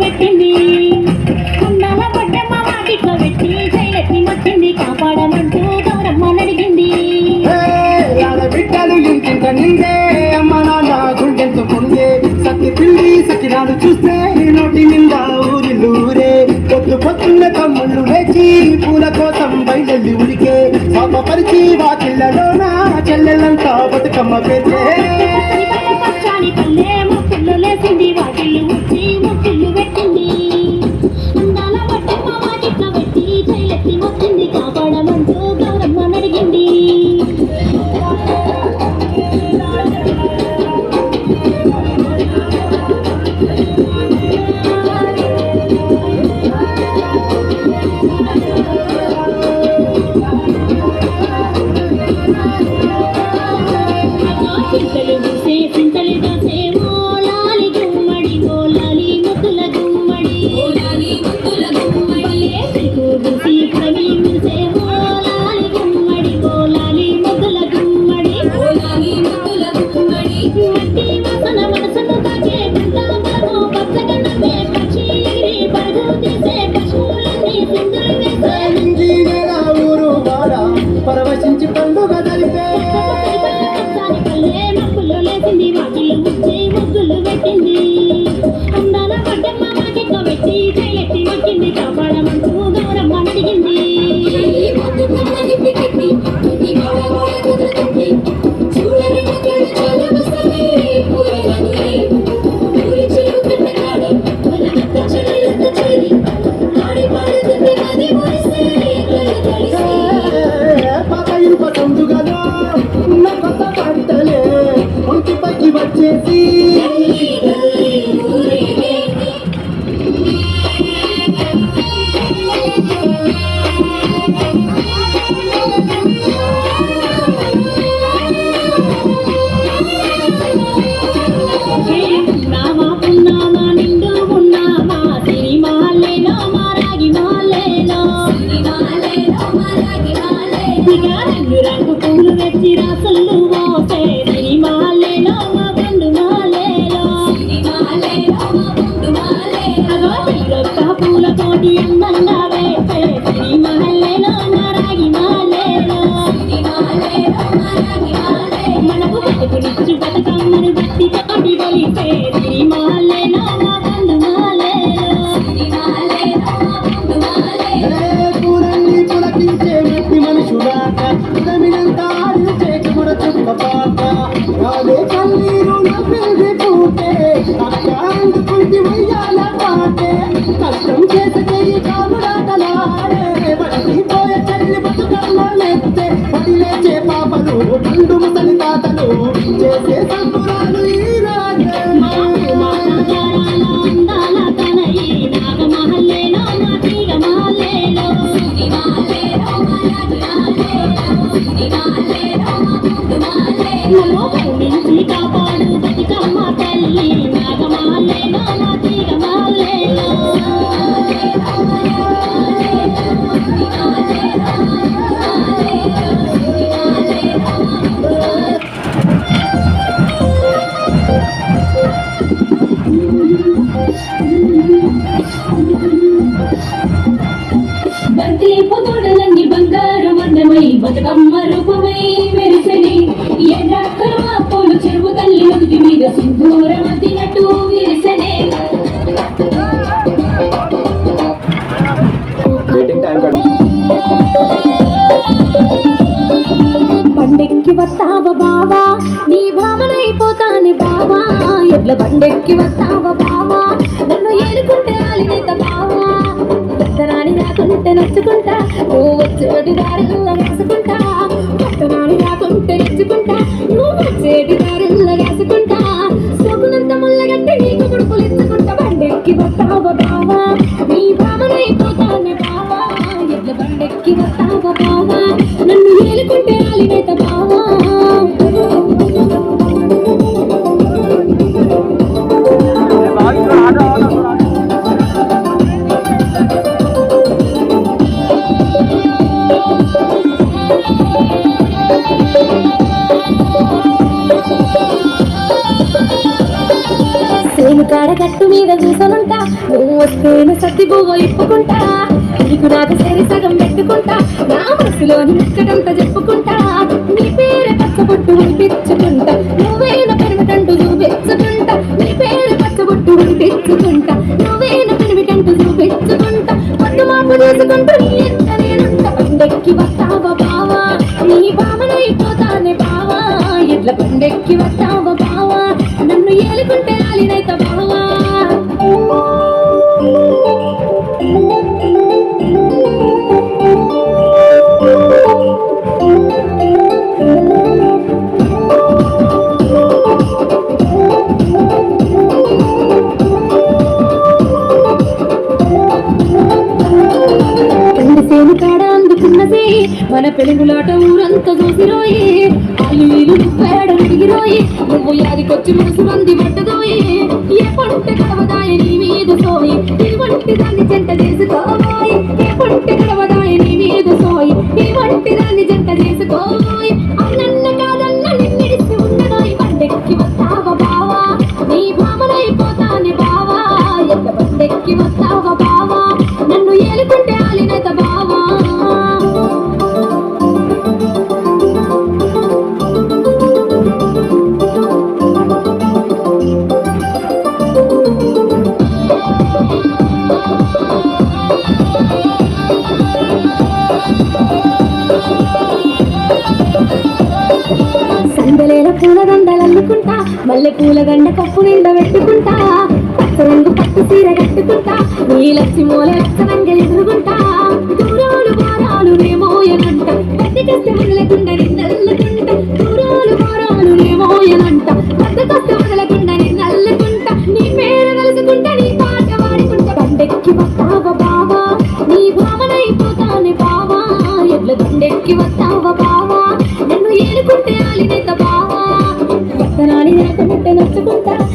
పెట్టింది కుండాల పొట్టమ్మ వాటిట్లో పెట్టి జైలక్ష్మి వచ్చింది కాపాడమంటూ గౌరమ్మ నడిగింది. బిడ్డలు ఇంకింత నిందే అమ్మ నాన్న గుండెంతో కొడితే సత్తి పిల్లి సకిరాలు చూస్తే నోటి నిండా ఊరిల్లూరే పొద్దు పొద్దున్న తమ్ముళ్ళు వేచి పూల కోసం బయలుదేరి ఉడికే పాప పరిచి వాకిళ్ళలో నా చెల్లెలంతా బతుకమ్మ పెట్టే కాదు ఉన్న కొత్త పంటలే మంచి పచ్చి వచ్చేసి. Felipe. బంతిపు బంగారు వందమై బతుకమ్మ రూపమై మెరిసని ఎండాకరు అప్పులు చెరువు తల్లి మగుటి మీద సింధూరం అందినట్టు విరిసనే బండెక్కి వస్తావ బావా? నీ భావనైపోతాను బావా. ఎట్లా బండెక్కి వస్తావ బావా? నచ్చకుంట నచ్చుకుంటా ఓ వచ్చేటి దారుల్లో వేసుకుంటా పట్టణాలు రాకుంటే నచ్చుకుంటా నువ్వు వచ్చేటి దారుల్లో వేసుకుంటా సోకునంత ముళ్ళగట్టి నీకు కొడుకులు ఎత్తుకుంటా బండెక్కి వస్తావు సేను కాడ మీద చూసనుంటా నువ్వు వస్తేను సత్తి బువ్వ ఇప్పుకుంటా. నీకు నాకు సరి సగం పెట్టుకుంటా నా మనసులోని ముచ్చటంతా చెప్పుకుంటా. నీ పేరు పచ్చబొట్టు ఉడిపించుకుంటా నువ్వేన పెరుగుతంటూ చూపించుకుంటా నీ పేరు పచ్చబొట్టు ఉడిపించుకుంటా బావా నీ భావనైపోతానే బావా. ఎట్ల పండెక్కి వస్తావా బావా? నన్ను ఏలుకుంటే ఆలినైత బావా. నేను వీళ్ళు నువ్వేడ నువ్వు యాదికొచ్చి మనసు మంది పట్టదోయి ఏ పంట కడవదాయ నీ మీద సోయి ఈ వంటి దాన్ని జంట చేసుకోబోయి అల్లుకుంటా మల్లె పూలదండ కప్పు నిండా పెట్టుకుంటా పచ్చ రంగు పట్టు చీర కట్టుకుంటా నీలచ్చి మూల లచ్చ రంగు ఎదురుకుంటా దూరాలు వారాలు నేమోయనంట పత్తికస్తే మొదలకుండా నన్ను ఏలుకుంటే